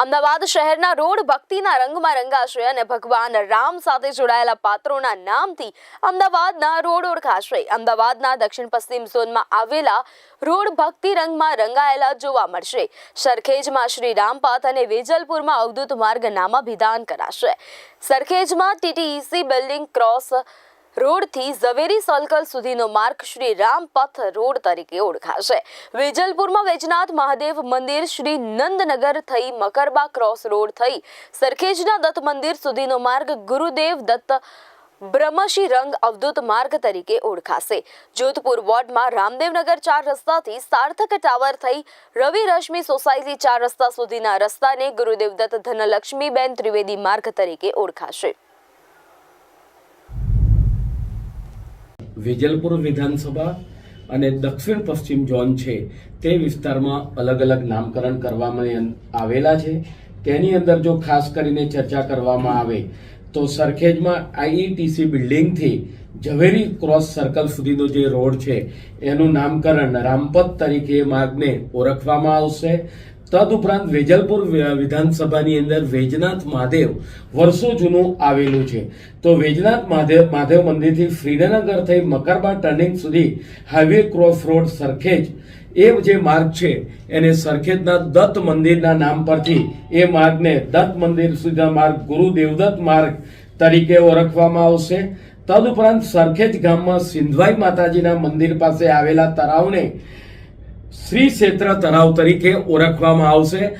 અમદાવાદ શહેરના રોડ ભક્તિના રંગમાં રંગાશે અને ભગવાન રામ સાથે જોડાયેલા પાત્રોના નામથી અમદાવાદના રોડ ઓળખાશે. અમદાવાદના દક્ષિણ પશ્ચિમ ઝોનમાં આવેલા રોડ ભક્તિ રંગમાં રંગાયેલા જોવા મળશે. સરખેજમાં શ્રી રામપાથ અને વેજલપુરમાં અવધૂત માર્ગ નામાભિધાન કરાશે. સરખેજમાં ટીટીઈસી બિલ્ડિંગ ક્રોસ રોડથી ઝવેરી સર્કલ સુધીનો માર્ગ શ્રી રામપથ રોડ તરીકે ઓળખાશે. વેજલપુરમાં વૈજનાથ મહાદેવ મંદિર શ્રી નંદનગર થઈ મકરબા ક્રોસ રોડ થઈ સરખેજના દત્ત મંદિર સુધીનો માર્ગ ગુરુદેવ દત્ત બ્રહ્મશી રંગ અવધૂત માર્ગ તરીકે ઓળખાશે. જોધપુર વોર્ડમાં રામદેવનગર ચાર રસ્તાથી સાર્થક ટાવર થઈ રવિ રશ્મિ સોસાયટી ચાર રસ્તા સુધીના રસ્તાને ગુરુદેવ દત્ત ધનલક્ષ્મીબેન ત્રિવેદી માર્ગ તરીકે ઓળખાશે. વેજલપુર વિધાનસભા અને દક્ષિણ પશ્ચિમ ઝોન છે, તે વિસ્તારમાં અલગ અલગ નામકરણ કરવામાં આવેલા છે. તેની અંદર જો ખાસ કરીને ચર્ચા કરવામાં આવે, તો સરખેજમાં આઈઈટીસી બિલ્ડિંગથી ઝવેરી ક્રોસ સર્કલ સુધીનો જે રોડ છે, એનું નામકરણ રામપથ તરીકે માર્ગને ઓળખવામાં આવશે. તદુપરાંત વેજલપુર વિધાનસભાની અંદર વૈજનાથ મહાદેવ વર્ષો જૂનું આવેલું છે. તો વેજનાથ મહાદેવ મહાદેવ મંદિરથી શ્રીનગર થઈ મકરબા ટર્નિંગ સુધી હાઈવે ક્રોસ રોડ સરખેજ. એ જે માર્ગ છે, એને સરખેજના દત્ત મંદિરના નામ પરથી એ માર્ગને દત્ત મંદિર સુધીના માર્ગ ગુરુ દેવદત્ત માર્ગ તરીકે ઓળખવામાં આવશે. તદુપરાંત સરખેજ ગામમાં સિંધવાઈ માતાજીના મંદિર પાસે આવેલા તળાવને શ્રી ક્ષેત્ર તળાવ તરીકે ઓળખવામાં આવશે.